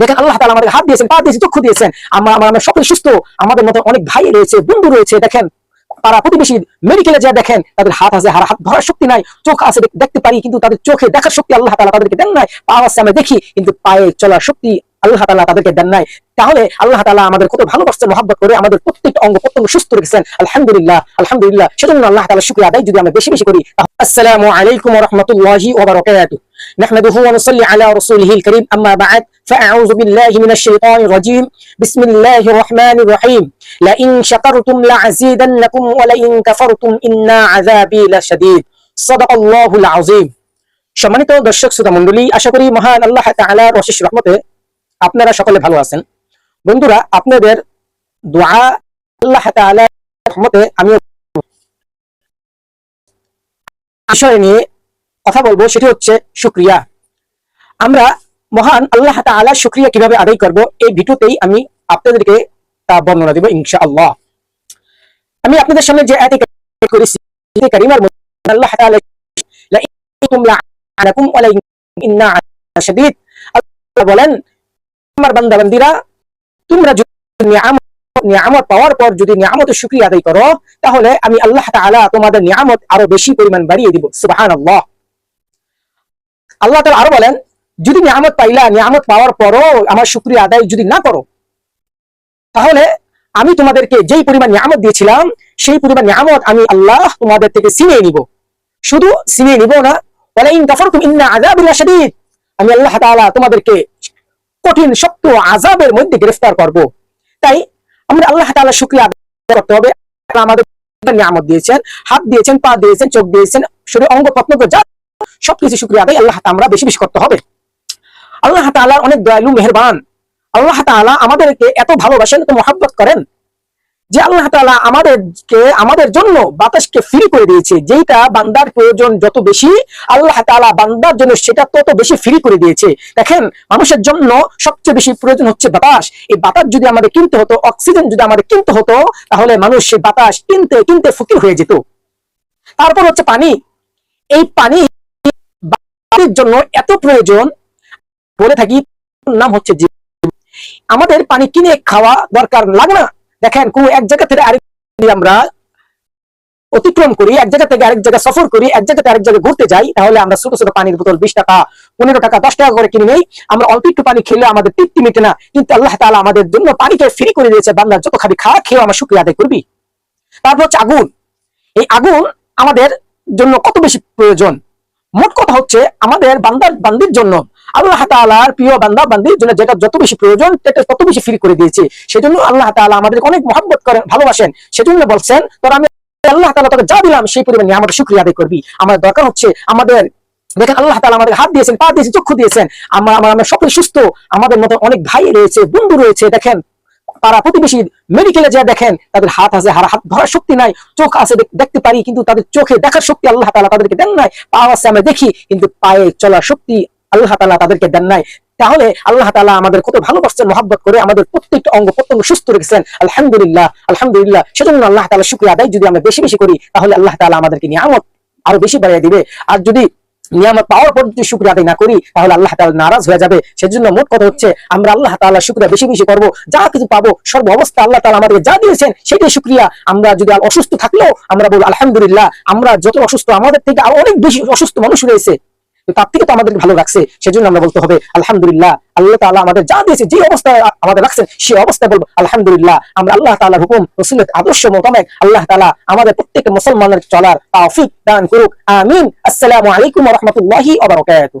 দেখেন আল্লাহ তালা আমাদের হাত দিয়েছেন, পা দিয়েছেন চক্ষু দিয়েছেন। আমরা আমরা সকলে সুস্থ, আমাদের মতো অনেক ভাই রয়েছে, বন্ধু রয়েছে, দেখেন। পাড়া প্রতিবেশী মেডিকেলে যা দেখেন, তাদের হাত আছে, হার হাত ধরার শক্তি নাই, চোখ আছে দেখতে পারি, কিন্তু তাদের চোখে দেখার শক্তি আল্লাহ তালা তাদেরকে দেন নাই। পা আছে, আমরা দেখি, কিন্তু পায়ে চলার শক্তি আল্লাহ তালা তাদেরকে দেন নাই তাহলে আল্লাহ তালা আমাদের কত ভালোবাসছেন মহাব্বত করে আমাদের প্রত্যেকটা অঙ্গ প্রত্যঙ্গ সুস্থ রেখেছেন আলহামদুলিল্লাহ আলহামদুলিল্লাহ সেজন্য আল্লাহ তালা শুক্রিয়া আদায় যদি আমরা বেশি বেশি করি আসসালামু আলাইকুম রহমতুল্লাহি ওবরাকাতুহ نحمده ونصلي على رسوله الكريم أما بعد فأعوذ بالله من الشيطان الرجيم بسم الله الرحمن الرحيم لئن شكرتم لأزيدنكم ولئن كفرتم إن عذابي لشديد صدق الله العظيم সম্মানিত দর্শক শ্রোতা মন্ডলী আশা করি মহান আল্লাহ তাআলার অশেষ রহমতে আপনারা সকলে ভালো আছেন। বন্ধুরা, আপনাদের দোয়া আল্লাহ তাআলার আমি বিষয় নিয়ে কথা বলব, সেটি হচ্ছে শুক্রিয়া। আমরা মহান আল্লাহ তাআলা শুক্রিয়া কীভাবে আদায় করব, এই ভিডিওতেই আমি আপনাদেরকে তা বর্ণনা দেব ইনশাআল্লাহ। আমি আপনাদের সামনে যে আল্লাহ আল্লাহ বলেন আমার বান্দা বান্দিরা, তোমরা যদি নিয়ামত নিয়ামত পাওয়ার পর যদি নিয়ামতের শুকরিয়া আদায় করো, তাহলে আমি আল্লাহ তাআলা তোমাদের নিয়ামত আরও বেশি পরিমাণ বাড়িয়ে দিব। সুবহানাল্লাহ। আল্লাহ তাআলা আরও বলেন, যদি নিয়ামত পাইলা, নিয়ামত পাওয়ার পরও আমার শুকরিয়া আদায় যদি না করো, তাহলে আমি তোমাদেরকে যেই পরিমাণ নিয়ামত দিয়েছিলাম, সেই পরিমাণ নিয়ামত আমি আল্লাহ তোমাদের থেকে ছিনিয়ে নিব। শুধু ছিনিয়ে নিব না ওয়ালা ইন কাফারতুম ইন্না আযাবি লাশাদীদ। আমি আল্লাহ তাআলা তোমাদেরকে কঠিন, শক্ত আজাবের মধ্যে গ্রেফতার করব। তাই আমরা আল্লাহ তালা শুক্রিয়া আদায় করতে হবে। আমাদের নিয়ামত দিয়েছেন, হাত দিয়েছেন, পা দিয়েছেন, চোখ দিয়েছেন শরীর অঙ্গ প্রত্যঙ্গ যা সবকিছু শুক্রিয়া আদায় আল্লাহ আমরা বেশি বেশি করতে হবে। আল্লাহ তালার অনেক দয়ালু, মেহরবান। আল্লাহ তালা আমাদেরকে এত ভালোবাসেন, এত মহাব্বত করেন। যে আল্লাহ তাআলা আমাদেরকে, আমাদের জন্য বাতাসকে ফ্রি করে দিয়েছে যেটা বান্দার প্রয়োজন যত বেশি, আল্লাহ তাআলা বান্দার জন্য সেটা তত বেশি ফ্রি করে দিয়েছে। দেখেন, মানুষের জন্য সবচেয়ে বেশি প্রয়োজন হচ্ছে বাতাস। এই বাতাস যদি আমাদের কিনতে হতো, অক্সিজেন যদি আমাদের কিনতে হতো, তাহলে মানুষ সেই বাতাস কিনতে কিনতে ফকির হয়ে যেত। তারপর হচ্ছে পানি। এই পানি জন্য এত প্রয়োজন, বলে থাকি নাম হচ্ছে আমাদের পানি কিনে খাওয়া দরকার লাগে না। দেখেন কোন এক জায়গা থেকে আরেক আমরা অতিক্রম করি, এক জায়গা থেকে আরেক জায়গা সফর করি, এক জায়গা থেকে আরেক জায়গায় ঘুরতে যাই, তাহলে আমরা ছোট ছোট পানির বোতল বিশ টাকা, পনেরো টাকা, দশ টাকা করে কিনে নেই। আমরা অল্প একটু পানি খেলে আমাদের তৃপ্তি মিটে না, কিন্তু আল্লাহ তাআলা আমাদের জন্য পানিকে ফ্রি করে দিয়েছে, বান্দার যত খাবি খা খেয়ে আমার শুক্রিয়া আদায় করবি। তারপর হচ্ছে আগুন। এই আগুন আমাদের জন্য কত বেশি প্রয়োজন? মোট কথা হচ্ছে আমাদের বান্দার বান্দির জন্য আল্লাহ তাআলার প্রিয় বান্দা, বান্দির জন্য যেটা যত বেশি প্রয়োজন, সেটা তত বেশি ফ্রি করে দিয়েছে। সেজন্য আল্লাহ তাআলা আমাদের অনেক মহব্বত করেন, ভালোবাসেন। সেজন্য বলছেন, তোর আমি আল্লাহ তাআলা তোকে যা দিলাম, সেই পরিমাণে আমাদের শুকরিয়া আদায় করবি। আমার দরকার হচ্ছে আমাদের দেখেন, আল্লাহ তাআলা আমাদের হাত দিয়েছেন, পা দিয়েছেন, চক্ষু দিয়েছেন। আমরা আমরা আমরা সকলে সুস্থ। আমাদের মতো অনেক ভাই রয়েছে, বন্ধু রয়েছে, দেখেন। পাড়া প্রতিবেশী মেডিকেলে যা দেখেন। তাদের হাত আছে, হার, হাত ধরার শক্তি নাই, চোখ আছে দেখতে পারি, কিন্তু তাদের চোখে দেখার শক্তি আল্লাহ তাআলা তাদেরকে দেন নাই। পা আছে, আমরা দেখি, কিন্তু পায়ে চলার শক্তি আল্লাহ তাআলা তাদেরকে দেন নাই। তাহলে আল্লাহ তাআলা আমাদের কত ভালোবাসছেন মহাব্বত করে আমাদের প্রত্যেকটা অঙ্গ প্রত্যঙ্গ সুস্থ রেখেছেন আলহামদুলিল্লাহ আলহামদুলিল্লাহ। সেজন্য আল্লাহ তাআলা শুকরিয়া আদায় যদি আমরা বেশি বেশি করি, তাহলে আল্লাহ তাআলা আমাদেরকে নিয়ামত আরও বেশি বাড়িয়ে দিবে। আর যদি নিয়ামত পাওয়ার পর যদি শুক্রিয়া আদায় না করি, তাহলে আল্লাহ তাআলা নারাজ হয়ে যাবে। সেজন্য মোট কথা হচ্ছে, আমরা আল্লাহ তাআলা শুক্রিয়া বেশি বেশি করব, যা কিছু পাবো, সর্ব অবস্থা আল্লাহ তাআলা আমাদেরকে যা দিয়েছেন, সেটাই শুক্রিয়া। আমরা যদি অসুস্থ থাকলেও আমরা বলব আলহামদুলিল্লাহ, আমরা যত অসুস্থ, আমাদের থেকে আরও অনেক বেশি অসুস্থ মানুষ রয়েছে। তো তার থেকে তো আমাদেরকে ভালো রাখছে সেজন্য আমরা বলতে হবে, আলহামদুলিল্লাহ, আল্লাহ তালা আমাদের যা দিয়েছে, যে অবস্থায় আমাদের রাখছেন, সে অবস্থায় বলব, আলহামদুলিল্লাহ, আমরা আল্লাহ তালার হুকুম রসুলের আদর্শ মোতামেক আল্লাহ তালা আমাদের প্রত্যেক মুসলমানের চলার তাফিক দান করুক, আমিন। আসসালামু আলাইকুম রহমতুল্লাহি আবরকাত